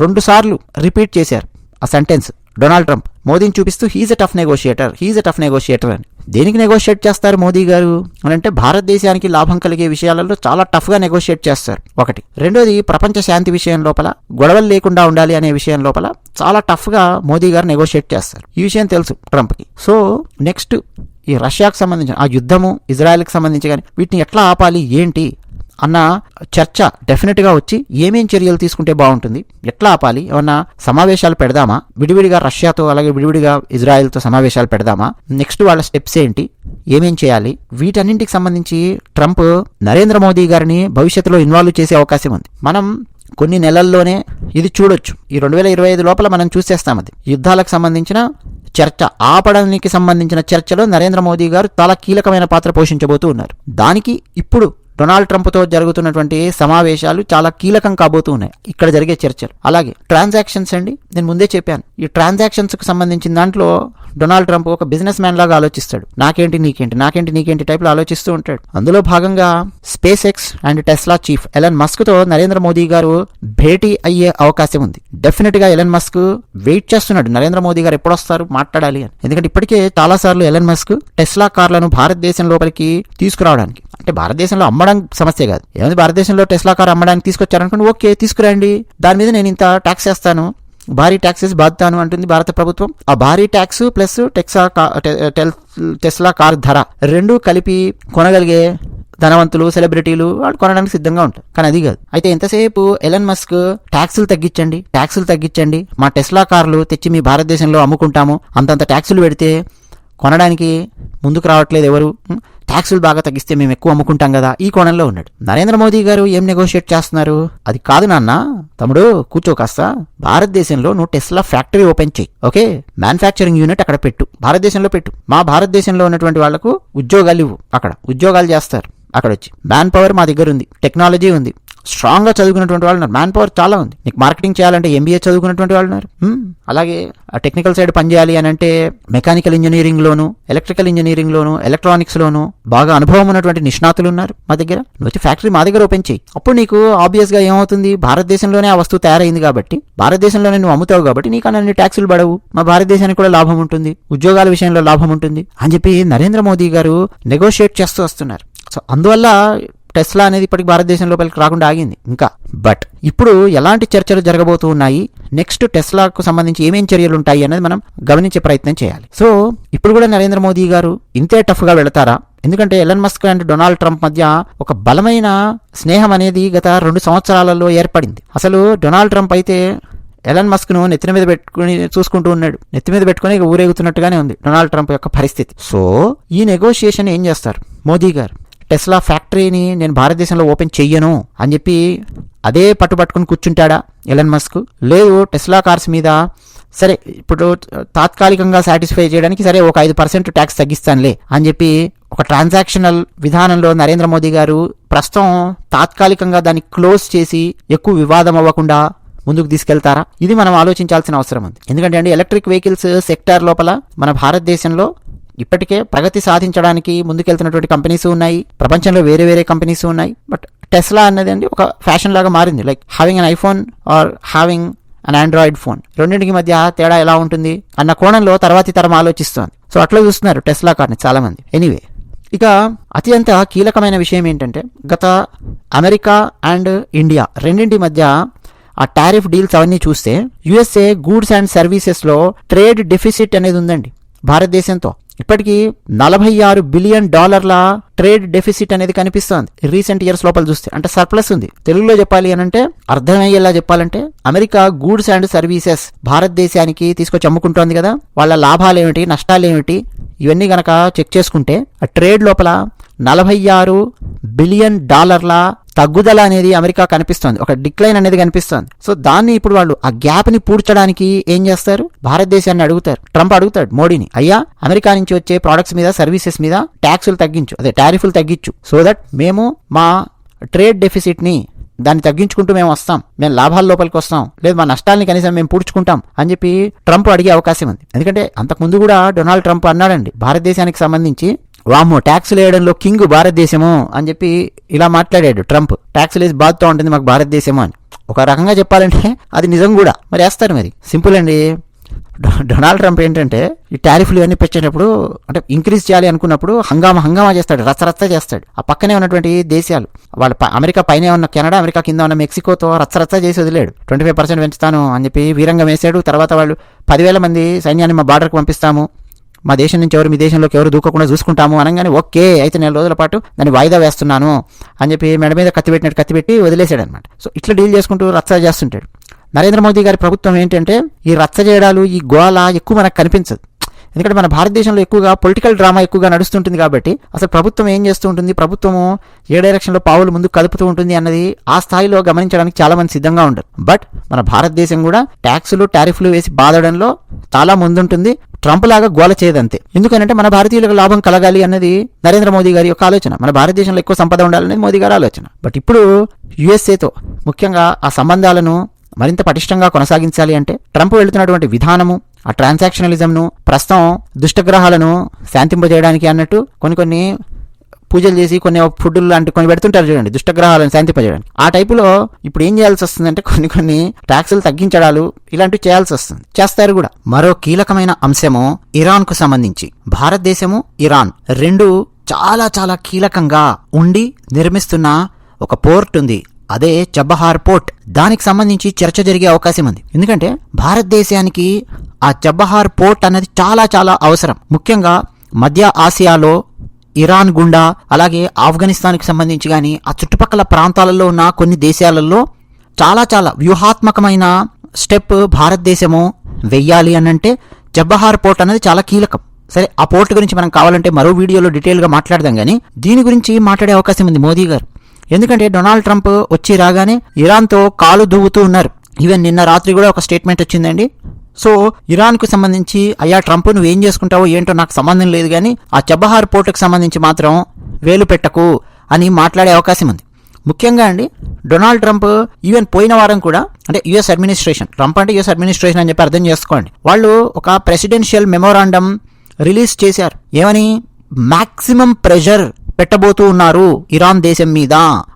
రెండు సార్లు రిపీట్ చేశారు ఆ సెంటెన్స్ డొనాల్డ్ ట్రంప్. మోదీని చూపిస్తూ he's a tough negotiator he's a tough negotiator అని. దేనికి నెగోషియేట్ చేస్తారు మోదీ గారు? అని అంటే భారతదేశానికి లాభం కలిగే విషయాలలో చాలా టఫ్గా నెగోషియేట్ చేస్తారు. ఒకటి. రెండోది ప్రపంచ శాంతి విషయం లోపల గొడవలు లేకుండా ఉండాలి అనే విషయం లోపల చాలా టఫ్గా మోదీ గారు నెగోషియేట్ చేస్తారు. ఈ విషయం తెలుసు ట్రంప్కి. సో నెక్స్ట్ ఈ రష్యాకు సంబంధించిన ఆ యుద్ధము ఇజ్రాయెల్కి సంబంధించి కానీ వీటిని ఎట్లా ఆపాలి ఏంటి? అన్న చర్చ డెఫినెట్గా వచ్చి ఏమేం చర్యలు తీసుకుంటే బాగుంటుంది? ఎట్లా ఆపాలి? ఏమన్నా సమావేశాలు పెడదామా? విడివిడిగా రష్యాతో అలాగే విడివిడిగా ఇజ్రాయెల్తో సమావేశాలు పెడదామా? నెక్స్ట్ వాళ్ళ స్టెప్స్ ఏంటి? ఏమేం చేయాలి? వీటన్నింటికి సంబంధించి ట్రంప్ నరేంద్ర మోదీ గారిని భవిష్యత్తులో ఇన్వాల్వ్ చేసే అవకాశం ఉంది. మనం కొన్ని నెలల్లోనే ఇది చూడొచ్చు. ఈ రెండు వేల ఇరవై ఐదు లోపల మనం చూసేస్తాం అది. యుద్ధాలకు సంబంధించిన చర్చ ఆపడానికి సంబంధించిన చర్చలో నరేంద్ర మోదీ గారు చాలా కీలకమైన పాత్ర పోషించబోతూ ఉన్నారు. దానికి ఇప్పుడు డొనాల్డ్ ట్రంప్తో జరుగుతున్నటువంటి సమావేశాలు చాలా కీలకం కాబోతూ ఉన్నాయి ఇక్కడ జరిగే చర్చలు. అలాగే ట్రాన్సాక్షన్స్ అండి. నేను ముందే చెప్పాను. ఈ ట్రాన్సాక్షన్స్కు సంబంధించిన దాంట్లో డొనాల్డ్ ట్రంప్ ఒక బిజినెస్ మ్యాన్ లాగా ఆలోచిస్తాడు. నాకేంటి నీకేంటి నాకేంటి నీకేంటి టైప్లో ఆలోచిస్తూ ఉంటాడు. అందులో భాగంగా SpaceX and Tesla chief Elon మస్క్తో Narendra Modi గారు భేటీ అయ్యే అవకాశం ఉంది. డెఫినెట్గా ఎలన్ మస్క్ వెయిట్ చేస్తున్నాడు. నరేంద్ర మోదీ గారు ఎప్పుడు వస్తారు మాట్లాడాలి అని. ఎందుకంటే ఇప్పటికే చాలా సార్లు ఎలన్ మస్క్ టెస్లా కార్లను భారతదేశం లోపలికి తీసుకురావడానికి అంటే భారతదేశంలో అమ్మడం సమస్య కాదు. ఏమైంది భారతదేశంలో టెస్లా కార్ అమ్మడానికి తీసుకొచ్చారనుకోండి ఓకే తీసుకురండి. దాని మీద నేను ఇంత ట్యాక్స్ వేస్తాను భారీ ట్యాక్సెస్ బాధతాను అంటుంది భారత ప్రభుత్వం. ఆ భారీ ట్యాక్స్ ప్లస్ టెక్సా టెల్- టెస్లా కార్ ధర రెండు కలిపి కొనగలిగే ధనవంతులు సెలబ్రిటీలు వాళ్ళు కొనడానికి సిద్ధంగా ఉంటారు. కానీ అది కాదు. అయితే ఎంతసేపు ఎలన్ మస్క్ ట్యాక్సులు తగ్గించండి ట్యాక్సులు తగ్గించండి. మా టెస్లా కార్లు తెచ్చి మీ భారతదేశంలో అమ్ముకుంటాము అంతంత ట్యాక్సులు పెడితే కొనడానికి ముందుకు రావట్లేదు ఎవరు? ట్యాక్సులు బాగా తగ్గిస్తే మేము ఎక్కువ అమ్ముకుంటాం కదా. ఈ కోణంలో ఉన్నాడు. నరేంద్ర మోదీ గారు ఏం నెగోషియేట్ చేస్తున్నారు? అది కాదు నాన్న. తమ్ముడు కూర్చో కాస్త. భారతదేశంలో నువ్వు టెస్లా ఫ్యాక్టరీ ఓపెన్ చేయి. ఓకే? మ్యానుఫ్యాక్చరింగ్ యూనిట్ అక్కడ పెట్టు. భారతదేశంలో పెట్టు. మా భారతదేశంలో ఉన్నటువంటి వాళ్ళకు ఉద్యోగాలు ఇవ్వు. అక్కడ ఉద్యోగాలు చేస్తారు. అక్కడ వచ్చి మ్యాన్ పవర్ మా దగ్గర ఉంది టెక్నాలజీ ఉంది. స్ట్రాంగ్గా చదువుకున్నటువంటి వాళ్ళు ఉన్నారు. మ్యాన్ పవర్ చాలా ఉంది. నీకు మార్కెటింగ్ చేయాలంటే ఎంబీఏ చదువుకున్నటువంటి వాళ్ళు ఉన్నారు. Hmm. అలాగే టెక్నికల్ సైడ్ పనిచేయాలి అని అంటే మెకానికల్ ఇంజనీరింగ్లోను ఎలక్ట్రికల్ ఇంజనీరింగ్ ఎలక్ట్రానిక్స్లోను బాగా అనుభవం ఉన్నటువంటి నిష్ణాతులు ఉన్నారు మా దగ్గర. నువ్వు వచ్చి ఫ్యాక్టరీ మా దగ్గర ఓపెన్ చేయి. అప్పుడు నీకు ఆబ్వియస్గా ఏమవుతుంది? భారతదేశంలోనే ఆ వస్తువు తయారైంది కాబట్టి భారతదేశంలోనే నువ్వు అమ్ముతావు కాబట్టి నీకు అన్ని ట్యాక్సులు పడవు. మా భారతదేశానికి కూడా లాభం ఉంటుంది. ఉద్యోగాల విషయంలో లాభం ఉంటుంది. అని చెప్పి నరేంద్ర మోదీ గారు నెగోషియేట్ చేస్తూ వస్తున్నారు. సో అందువల్ల టెస్లా అనేది ఇప్పటికి భారతదేశం లోపలికి రాకుండా ఆగింది ఇంకా. బట్ ఇప్పుడు ఎలాంటి చర్చలు జరగబోతూ ఉన్నాయి నెక్స్ట్ టెస్లాకు సంబంధించి ఏమేం చర్యలు ఉంటాయి అనేది మనం గమనించే ప్రయత్నం చేయాలి. సో ఇప్పుడు కూడా నరేంద్ర మోదీ గారు ఇంతే టఫ్గా వెళతారా? ఎందుకంటే Elon Musk and Donald Trump మధ్య ఒక బలమైన స్నేహం అనేది గత రెండు సంవత్సరాలలో ఏర్పడింది. అసలు డొనాల్డ్ ట్రంప్ అయితే ఎలన్ మస్క్ను మీద పెట్టుకుని చూసుకుంటూ ఉన్నాడు. నెత్తి మీద పెట్టుకుని ఊరేగుతున్నట్టుగానే ఉంది డొనాల్డ్ ట్రంప్ యొక్క పరిస్థితి. సో ఈ నెగోషియేషన్ ఏం చేస్తారు? మోదీ గారు. టెస్లా ఫ్యాక్టరీని నేను భారతదేశంలో ఓపెన్ చెయ్యను అని చెప్పి అదే పట్టు పట్టుకుని కూర్చుంటాడా ఎలన్ మస్క్? లేదు టెస్లా కార్స్ మీద సరే ఇప్పుడు తాత్కాలికంగా సాటిస్ఫై చేయడానికి సరే ఒక ఐదు పర్సెంట్ ట్యాక్స్ తగ్గిస్తానులే అని చెప్పి ఒక ట్రాన్సాక్షనల్ విధానంలో నరేంద్ర మోదీ గారు ప్రస్తుతం తాత్కాలికంగా దాన్ని క్లోజ్ చేసి ఎక్కువ వివాదం అవ్వకుండా ముందుకు తీసుకెళ్తారా? ఇది మనం ఆలోచించాల్సిన అవసరం ఉంది. ఎందుకంటే అండి ఎలక్ట్రిక్ వెహికల్స్ సెక్టార్ లోపల మన భారతదేశంలో ఇప్పటికే ప్రగతి సాధించడానికి ముందుకెళ్తున్నటువంటి కంపెనీస్ ఉన్నాయి. ప్రపంచంలో వేరే వేరే కంపెనీస్ ఉన్నాయి. బట్ టెస్లా అన్నది అండి ఒక ఫ్యాషన్ లాగా మారింది. Like having an iPhone or having an Android phone రెండింటికి మధ్య తేడా ఎలా ఉంటుంది అన్న కోణంలో తర్వాతి తరం ఆలోచిస్తోంది. సో అట్లా చూస్తున్నారు టెస్లా కార్ని చాలామంది. ఎనీవే ఇక అత్యంత కీలకమైన విషయం ఏంటంటే గత అమెరికా అండ్ ఇండియా రెండింటి మధ్య ఆ టారిఫ్ డీల్స్ అవన్నీ చూస్తే యుఎస్ఏ గూడ్స్ అండ్ సర్వీసెస్లో ట్రేడ్ డెఫిసిట్ అనేది ఉందండి. భారతదేశంతో. ఇప్పటికీ నలభై ఆరు బిలియన్ డాలర్ల ట్రేడ్ డెఫిసిట్ అనేది కనిపిస్తోంది. రీసెంట్ ఇయర్స్ లోపల చూస్తే అంటే సర్ప్లస్ ఉంది. తెలుగులో చెప్పాలి అని అంటే అర్థమయ్యేలా చెప్పాలంటే అమెరికా గూడ్స్ అండ్ సర్వీసెస్ భారతదేశానికి తీసుకొచ్చి అమ్ముకుంటోంది కదా. వాళ్ళ లాభాలు ఏమిటి నష్టాలు ఏమిటి ఇవన్నీ గనక చెక్ చేసుకుంటే ఆ ట్రేడ్ లోపల నలభై ఆరు బిలియన్ డాలర్ల తగ్గుదల అనేది అమెరికా కనిపిస్తోంది. ఒక డిక్లైన్ అనేది కనిపిస్తోంది. సో దాన్ని ఇప్పుడు వాళ్ళు ఆ గ్యాప్ని పూడ్చడానికి ఏం చేస్తారు? భారతదేశాన్ని అడుగుతారు. ట్రంప్ అడుగుతాడు మోడీని అయ్యా అమెరికా నుంచి వచ్చే ప్రోడక్ట్స్ మీద సర్వీసెస్ మీద ట్యాక్సులు తగ్గించు అదే టారిఫ్లు తగ్గించు సో దట్ మేము మా ట్రేడ్ డెఫిసిట్ని దాన్ని తగ్గించుకుంటూ మేము వస్తాం. మేము లాభాల లోపలికి వస్తాం. లేదు మా నష్టాలని కనీసం మేము పూడ్చుకుంటాం. అని చెప్పి ట్రంప్ అడిగే అవకాశం ఉంది. ఎందుకంటే అంతకుముందు కూడా డొనాల్డ్ ట్రంప్ అన్నాడండి భారతదేశానికి సంబంధించి వామ్మో ట్యాక్సులు వేయడంలో కింగ్ భారతదేశము అని చెప్పి ఇలా మాట్లాడాడు ట్రంప్. ట్యాక్సులు వేసి బాధతో ఉంటుంది మాకు భారతదేశము అని. ఒక రకంగా చెప్పాలంటే అది నిజం కూడా. మరి వేస్తారు మరి. సింపుల్ అండి. డొనాల్డ్ ట్రంప్ ఏంటంటే ఈ టారిఫ్లు ఇవన్నీ పెట్టేటప్పుడు అంటే ఇంక్రీజ్ చేయాలి అనుకున్నప్పుడు హంగామా హంగామా చేస్తాడు. రచ్చరచ్చ చేస్తాడు. ఆ పక్కనే ఉన్నటువంటి దేశాలు. వాళ్ళ అమెరికా పైన ఉన్న కెనడా అమెరికా కింద ఉన్న మెక్సికోతో రచ్చరచ్చ చేసి వదిలేడు. ట్వంటీ ఫైవ్ పర్సెంట్ పెంచుతాను అని చెప్పి వీరంగం వేసాడు. తర్వాత వాళ్ళు పదివేల మంది సైన్యాన్ని మా బార్డర్కి పంపిస్తాము. మా దేశం నుంచి ఎవరు మీ దేశంలోకి ఎవరు దూకకుండా చూసుకుంటాము అనగానే ఓకే అయితే నెల రోజుల పాటు దాన్ని వాయిదా వేస్తున్నాను అని చెప్పి మెడ మీద కత్తి పెట్టినట్టు కత్తి పెట్టి వదిలేశాడు అనమాట సో ఇట్లా డీల్ చేసుకుంటూ రచ్చ చేస్తుంటాడు. నరేంద్ర మోదీ గారి ప్రభుత్వం ఏంటంటే ఈ రచ్చ చేయడాలు ఈ గోళ ఎక్కువ మనకు కనిపించదు. ఎందుకంటే మన భారతదేశంలో ఎక్కువగా పొలిటికల్ డ్రామా ఎక్కువగా నడుస్తుంటుంది కాబట్టి అసలు ప్రభుత్వం ఏం చేస్తూ ఉంటుంది ప్రభుత్వము ఏ డైరెక్షన్లో పావులు ముందుకు కదుపుతూ ఉంటుంది అన్నది ఆ స్థాయిలో గమనించడానికి చాలా మంది సిద్ధంగా ఉండరు. బట్ మన భారతదేశం కూడా ట్యాక్సులు టారిఫ్లు వేసి బాధడంలో చాలా ముందుంటుంది. ట్రంప్ లాగా గోల చేయదంతే. ఎందుకంటే మన భారతీయులకు లాభం కలగాలి అన్నది నరేంద్ర మోదీ గారి యొక్క ఆలోచన. మన భారతదేశంలో ఎక్కువ సంపద ఉండాలనేది మోదీ గారి ఆలోచన. బట్ ఇప్పుడు యుఎస్ఏతో ముఖ్యంగా ఆ సంబంధాలను మరింత పటిష్టంగా కొనసాగించాలి అంటే ట్రంప్ వెళుతున్నటువంటి విధానము ఆ ట్రాన్సాక్షనలిజంను ప్రస్తుతం దుష్టగ్రహాలను శాంతింపజేయడానికి అన్నట్టు కొన్ని కొన్ని పూజలు చేసి కొన్ని ఫుడ్లు లాంటి కొన్ని పెడుతుంటారు చూడండి దుష్టగ్రహాలను శాంతింపజేయడానికి. ఆ టైపులో ఇప్పుడు ఏం చేయాల్సి వస్తుందంటే కొన్ని కొన్ని ట్యాక్సులు తగ్గించడాలు ఇలాంటివి చేయాల్సి వస్తుంది. చేస్తారు కూడా. మరో కీలకమైన అంశము ఇరాన్కు సంబంధించి. భారతదేశము ఇరాన్ రెండు చాలా చాలా కీలకంగా ఉండి నిర్మిస్తున్న ఒక పోర్ట్ ఉంది. అదే చబహార్ పోర్ట్. దానికి సంబంధించి చర్చ జరిగే అవకాశం ఉంది. ఎందుకంటే భారతదేశానికి ఆ చబహార్ పోర్ట్ అనేది చాలా చాలా అవసరం. ముఖ్యంగా మధ్య ఆసియాలో ఇరాన్ గుండా అలాగే ఆఫ్ఘనిస్తాన్కి సంబంధించి కానీ ఆ చుట్టుపక్కల ప్రాంతాలలో ఉన్న కొన్ని దేశాలలో చాలా చాలా వ్యూహాత్మకమైన స్టెప్ భారతదేశము వెయ్యాలి అనంటే జబ్బహార్ పోర్ట్ అనేది చాలా కీలకం. సరే ఆ పోర్ట్ గురించి మనం కావాలంటే మరో వీడియోలో డీటెయిల్గా మాట్లాడదాం కానీ దీని గురించి మాట్లాడే అవకాశం ఉంది మోదీ గారు. ఎందుకంటే డొనాల్డ్ ట్రంప్ వచ్చి రాగానే ఇరాన్తో కాలు దువ్వుతూ ఉన్నారు. ఈవెన్ నిన్న రాత్రి కూడా ఒక స్టేట్మెంట్ వచ్చిందండి. సో ఇరాన్కు సంబంధించి అయ్యా ట్రంప్ నువ్వు ఏం చేసుకుంటావో ఏంటో నాకు సంబంధం లేదు కానీ ఆ చబహార్ పోర్టుకు సంబంధించి మాత్రం వేలు పెట్టకు అని మాట్లాడే అవకాశం ఉంది. ముఖ్యంగా అండి డొనాల్డ్ ట్రంప్ ఈవెన్ పోయిన వారం కూడా అంటే యుఎస్ అడ్మినిస్ట్రేషన్ ట్రంప్ అంటే యుఎస్ అడ్మినిస్ట్రేషన్ అని చెప్పి అర్థం చేసుకోండి. వాళ్ళు ఒక ప్రెసిడెన్షియల్ మెమోరాండం రిలీజ్ చేశారు. ఏమని? మాక్సిమం ప్రెషర్ పెట్టబోతూ ఉన్నారు ఇరాన్ దేశం మీద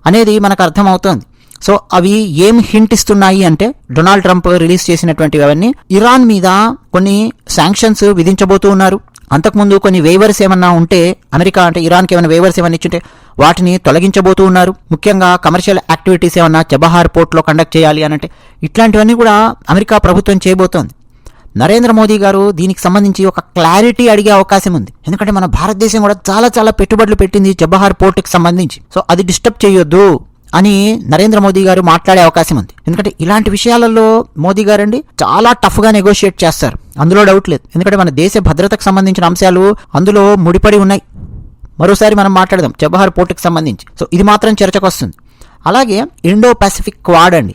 అనేది మనకు అర్థమవుతోంది. సో అవి ఏం హింట్ ఇస్తున్నాయి అంటే డొనాల్డ్ ట్రంప్ రిలీజ్ చేసినటువంటివి అవన్నీ ఇరాన్ మీద కొన్ని శాంక్షన్స్ విధించబోతూ ఉన్నారు. అంతకుముందు కొన్ని వేవర్స్ ఏమన్నా ఉంటే అమెరికా అంటే ఇరాన్కి ఏమైనా వేవర్స్ ఇచ్చి ఇచ్చుంటే వాటిని తొలగించబోతూ ఉన్నారు. ముఖ్యంగా కమర్షియల్ యాక్టివిటీస్ ఏమన్నా చబహార్ పోర్ట్లో కండక్ట్ చేయాలి అని అంటే ఇట్లాంటివన్నీ కూడా అమెరికా ప్రభుత్వం చేయబోతోంది. నరేంద్ర మోదీ గారు దీనికి సంబంధించి ఒక క్లారిటీ అడిగే అవకాశం ఉంది. ఎందుకంటే మన భారతదేశం కూడా చాలా చాలా పెట్టుబడులు పెట్టింది జబహార్ పోర్టుకి సంబంధించి. సో అది డిస్టర్బ్ చేయొద్దు. అని నరేంద్ర మోదీ గారు మాట్లాడే అవకాశం ఉంది. ఎందుకంటే ఇలాంటి విషయాలలో మోదీ గారు అండి చాలా టఫ్గా నెగోషియేట్ చేస్తారు. అందులో డౌట్ లేదు. ఎందుకంటే మన దేశ భద్రతకు సంబంధించిన అంశాలు అందులో ముడిపడి ఉన్నాయి. మరోసారి మనం మాట్లాడదాం. జబహార్ పోర్టుకి సంబంధించి. సో ఇది మాత్రం చర్చకు వస్తుంది. అలాగే ఇండో పసిఫిక్ క్వాడ్ అండి.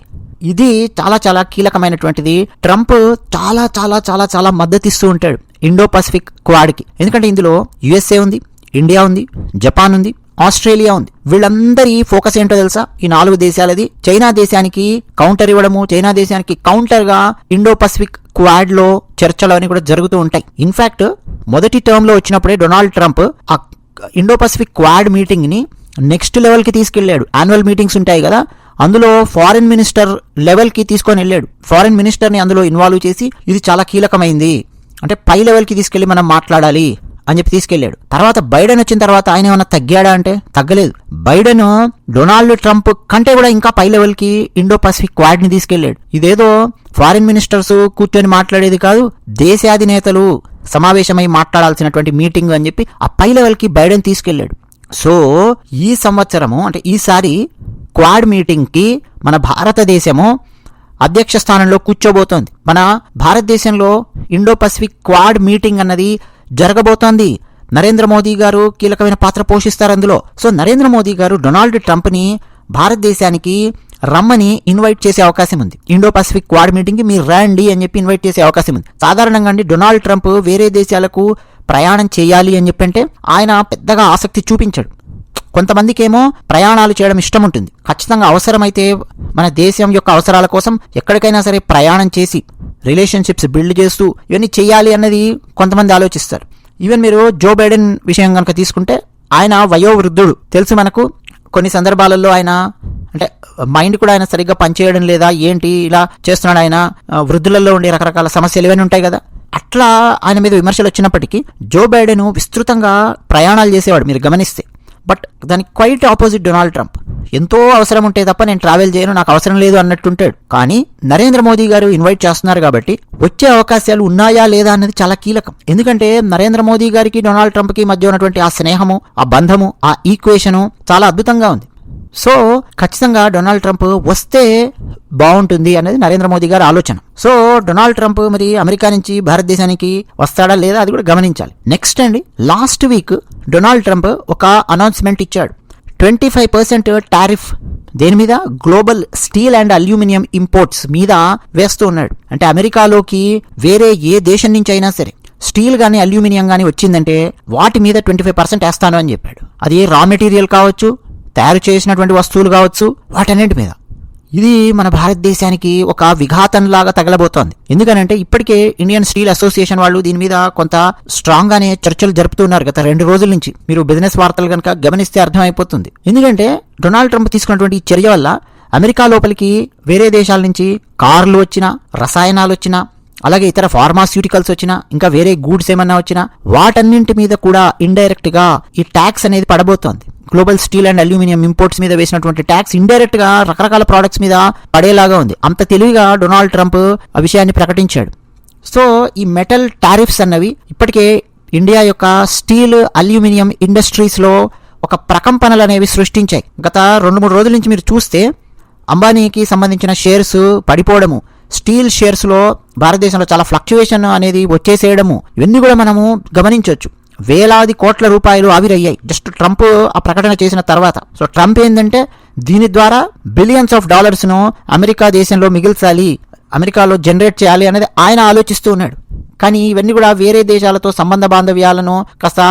ఇది చాలా చాలా కీలకమైనటువంటిది. ట్రంప్ చాలా చాలా చాలా చాలా మద్దతిస్తూ ఉంటాడు ఇండో పసిఫిక్ క్వాడ్కి. ఎందుకంటే ఇందులో యుఎస్ఏ ఉంది ఇండియా ఉంది జపాన్ ఉంది ఆస్ట్రేలియా ఉంది. వీళ్ళందరి ఫోకస్ ఏంటో తెలుసా? ఈ నాలుగు దేశాలది. చైనా దేశానికి కౌంటర్ ఇవ్వడము చైనా దేశానికి కౌంటర్గా ఇండో పసిఫిక్ క్వాడ్లో చర్చలు అని కూడా జరుగుతూ ఉంటాయి. ఇన్ఫాక్ట్ మొదటి టర్మ్లో వచ్చినప్పుడే డొనాల్డ్ ట్రంప్ ఆ ఇండో పసిఫిక్ క్వాడ్ మీటింగ్ని నెక్స్ట్ లెవెల్కి తీసుకెళ్ళాడు యాన్యువల్ మీటింగ్స్ ఉంటాయి కదా అందులో ఫారిన్ మినిస్టర్ లెవెల్కి తీసుకొని వెళ్ళాడు. ఫారిన్ మినిస్టర్ని అందులో ఇన్వాల్వ్ చేసి ఇది చాలా కీలకమైంది. అంటే పై లెవెల్కి తీసుకెళ్ళి మనం మాట్లాడాలి. అని చెప్పి తీసుకెళ్ళాడు తర్వాత బైడెన్ వచ్చిన తర్వాత ఆయన ఏమన్నా తగ్గాడా అంటే? తగ్గలేదు. బైడెన్ డొనాల్డ్ ట్రంప్ కంటే కూడా ఇంకా పై లెవెల్కి ఇండో పసిఫిక్ క్వాడ్ని తీసుకెళ్ళాడు ఇదేదో ఫారిన్ మినిస్టర్స్ కూర్చొని మాట్లాడేది కాదు దేశాధినేతలు సమావేశమై మాట్లాడాల్సినటువంటి మీటింగ్ అని చెప్పి ఆ పై లెవెల్కి బైడెన్ తీసుకెళ్ళాడు. సో ఈ సంవత్సరము అంటే ఈసారి క్వాడ్ మీటింగ్కి మన భారతదేశము అధ్యక్ష స్థానంలో కూర్చోబోతోంది. మన భారతదేశంలో ఇండో పసిఫిక్ క్వాడ్ మీటింగ్ అన్నది జరగబోతోంది. నరేంద్ర మోదీ గారు కీలకమైన పాత్ర పోషిస్తారు అందులో. సో నరేంద్ర మోదీ గారు డొనాల్డ్ ట్రంప్ని భారతదేశానికి రమ్మని ఇన్వైట్ చేసే అవకాశం ఉంది. ఇండో పసిఫిక్ క్వాడ్ మీటింగ్కి మీరు రండి అని చెప్పి ఇన్వైట్ చేసే అవకాశం ఉంది. సాధారణంగా అండి డొనాల్డ్ ట్రంప్ వేరే దేశాలకు ప్రయాణం చేయాలి అని చెప్పంటే ఆయన పెద్దగా ఆసక్తి చూపించాడు. కొంతమందికేమో ప్రయాణాలు చేయడం ఇష్టం ఉంటుంది ఖచ్చితంగా అవసరమైతే మన దేశం యొక్క అవసరాల కోసం ఎక్కడికైనా సరే ప్రయాణం చేసి రిలేషన్షిప్స్ బిల్డ్ చేస్తూ ఇవన్నీ చేయాలి అన్నది కొంతమంది ఆలోచిస్తారు. ఈవెన్ మీరు జో బైడెన్ విషయం కనుక తీసుకుంటే ఆయన వయోవృద్ధుడు. తెలుసు మనకు కొన్ని సందర్భాలలో ఆయన అంటే మైండ్ కూడా ఆయన సరిగ్గా పనిచేయడం లేదా ఏంటి ఇలా చేస్తున్నాడు ఆయన వృద్ధులలో ఉండే రకరకాల సమస్యలు ఇవన్నీ ఉంటాయి కదా. అట్లా ఆయన మీద విమర్శలు వచ్చినప్పటికీ జో బైడెన్ విస్తృతంగా ప్రయాణాలు చేసేవాడు మీరు గమనిస్తే. బట్ దానికి క్వైట్ ఆపోజిట్ డొనాల్డ్ ట్రంప్. ఎంతో అవసరం ఉంటే తప్ప నేను ట్రావెల్ చేయను నాకు అవసరం లేదు అన్నట్టుంటాడు. కానీ నరేంద్ర మోదీ గారు ఇన్వైట్ చేస్తున్నారు కాబట్టి వచ్చే అవకాశాలు ఉన్నాయా లేదా అన్నది చాలా కీలకం. ఎందుకంటే నరేంద్ర మోదీ గారికి డొనాల్డ్ ట్రంప్కి మధ్య ఉన్నటువంటి ఆ స్నేహము ఆ బంధము ఆ ఈక్వేషను చాలా అద్భుతంగా ఉంది. సో ఖచ్చితంగా డొనాల్డ్ ట్రంప్ వస్తే బాగుంటుంది అనేది నరేంద్ర మోదీ గారి ఆలోచన. సో డొనాల్డ్ ట్రంప్ మరి అమెరికా నుంచి భారతదేశానికి వస్తాడా లేదా అది కూడా గమనించాలి. నెక్స్ట్ అండి లాస్ట్ వీక్ డొనాల్డ్ ట్రంప్ ఒక అనౌన్స్మెంట్ ఇచ్చాడు. ట్వంటీ ఫైవ్ పర్సెంట్ టారిఫ్ దేని మీద? Global steel and aluminium imports మీద వేస్తూ ఉన్నాడు. అంటే అమెరికాలోకి వేరే ఏ దేశం నుంచి అయినా సరే స్టీల్ కానీ అల్యూమినియం కానీ వచ్చిందంటే వాటి మీద ట్వంటీ ఫైవ్ పర్సెంట్ వేస్తాను అని చెప్పాడు. అది రా మెటీరియల్ కావచ్చు తయారు చేసినటువంటి వస్తువులు కావచ్చు వాటన్నింటి మీద. ఇది మన భారతదేశానికి ఒక విఘాతంలాగా తగలబోతోంది. ఎందుకనంటే ఇప్పటికే ఇండియన్ స్టీల్ అసోసియేషన్ వాళ్ళు దీని మీద కొంత స్ట్రాంగ్ గానే చర్చలు జరుపుతున్నారు గత రెండు రోజుల నుంచి. మీరు బిజినెస్ వార్తలు కనుక గమనిస్తే అర్థమైపోతుంది. ఎందుకంటే డొనాల్డ్ ట్రంప్ తీసుకున్నటువంటి ఈ చర్య వల్ల అమెరికా లోపలికి వేరే దేశాల నుంచి కార్లు వచ్చినా రసాయనాలు వచ్చినా అలాగే ఇతర ఫార్మాస్యూటికల్స్ వచ్చినా ఇంకా వేరే గూడ్స్ ఏమన్నా వచ్చినా వాటన్నింటి మీద కూడా ఇండైరెక్ట్గా ఈ ట్యాక్స్ అనేది పడబోతోంది. Global steel and aluminium imports మీద వేసినటువంటి ట్యాక్స్ ఇండైరెక్ట్గా రకరకాల ప్రోడక్ట్స్ మీద పడేలాగా ఉంది. అంత తెలివిగా డొనాల్డ్ ట్రంప్ ఆ విషయాన్ని ప్రకటించాడు. సో ఈ మెటల్ టారిఫ్స్ అన్నవి ఇప్పటికే ఇండియా యొక్క స్టీల్ అల్యూమినియం ఇండస్ట్రీస్లో ఒక ప్రకంపనలు అనేవి సృష్టించాయి. గత రెండు మూడు రోజుల నుంచి మీరు చూస్తే అంబానీకి సంబంధించిన షేర్స్ పడిపోవడము స్టీల్ షేర్స్లో భారతదేశంలో చాలా ఫ్లక్చువేషన్ అనేది వచ్చేసేయడము. ఇవన్నీ కూడా మనము గమనించవచ్చు వేలాది కోట్ల రూపాయలు ఆవిరయ్యాయి. జస్ట్ ట్రంప్ ఆ ప్రకటన చేసిన తర్వాత. సో ట్రంప్ ఏంటంటే దీని ద్వారా బిలియన్స్ ఆఫ్ డాలర్స్ను అమెరికా దేశంలో మిగిల్చాలి అమెరికాలో జనరేట్ చేయాలి అనేది ఆయన ఆలోచిస్తూ ఉన్నాడు. కానీ ఇవన్నీ కూడా వేరే దేశాలతో సంబంధ బాంధవ్యాలను కాస్త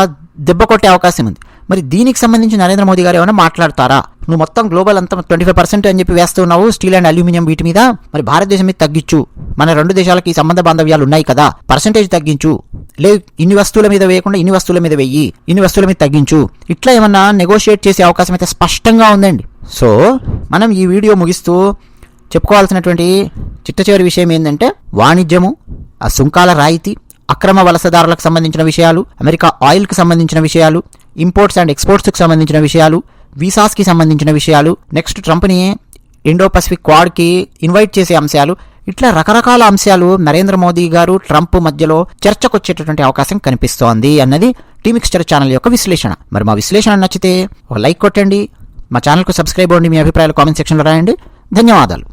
దెబ్బ కొట్టే అవకాశం ఉంది. మరి దీనికి సంబంధించి నరేంద్ర మోదీ గారు ఏమైనా మాట్లాడతారా? నువ్వు మొత్తం గ్లోబల్ అంతా ట్వంటీ ఫైవ్ పర్సెంట్ అని చెప్పి వేస్తున్నావు స్టీల్ అండ్ అల్యూమినియం వీటి మీద. మరి భారతదేశం మీద తగ్గించు. మన రెండు దేశాలకి సంబంధ బాంధవ్యాలు ఉన్నాయి కదా. పర్సంటేజ్ తగ్గించు. లేదు ఇన్ని వస్తువుల మీద వేయకుండా ఇన్ని వస్తువుల మీద వెయ్యి ఇన్ని వస్తువుల మీద తగ్గించు. ఇట్లా ఏమన్నా నెగోషియేట్ చేసే అవకాశం అయితే స్పష్టంగా ఉందండి. సో మనం ఈ వీడియో ముగిస్తూ చెప్పుకోవాల్సినటువంటి చిట్ట చివరి విషయం ఏంటంటే వాణిజ్యము ఆ సుంకాల రాయితీ అక్రమ వలసదారులకు సంబంధించిన విషయాలు అమెరికా ఆయిల్కు సంబంధించిన విషయాలు ఇంపోర్ట్స్ అండ్ ఎక్స్పోర్ట్స్కి సంబంధించిన విషయాలు వీసాస్కి సంబంధించిన విషయాలు నెక్స్ట్ ట్రంప్ని ఇండో పసిఫిక్ క్వాడ్కి ఇన్వైట్ చేసే అంశాలు ఇట్లా రకరకాల అంశాలు నరేంద్ర మోదీ గారు ట్రంప్ మధ్యలో చర్చకొచ్చేటటువంటి అవకాశం కనిపిస్తోంది అన్నది టీమిక్స్చర్ ఛానల్ యొక్క విశ్లేషణ. మరి మా విశ్లేషణ నచ్చితే ఒక లైక్ కొట్టండి మా ఛానల్కు సబ్స్క్రైబ్ అవ్వండి మీ అభిప్రాయాలు కామెంట్ సెక్షన్లో రాయండి. ధన్యవాదాలు.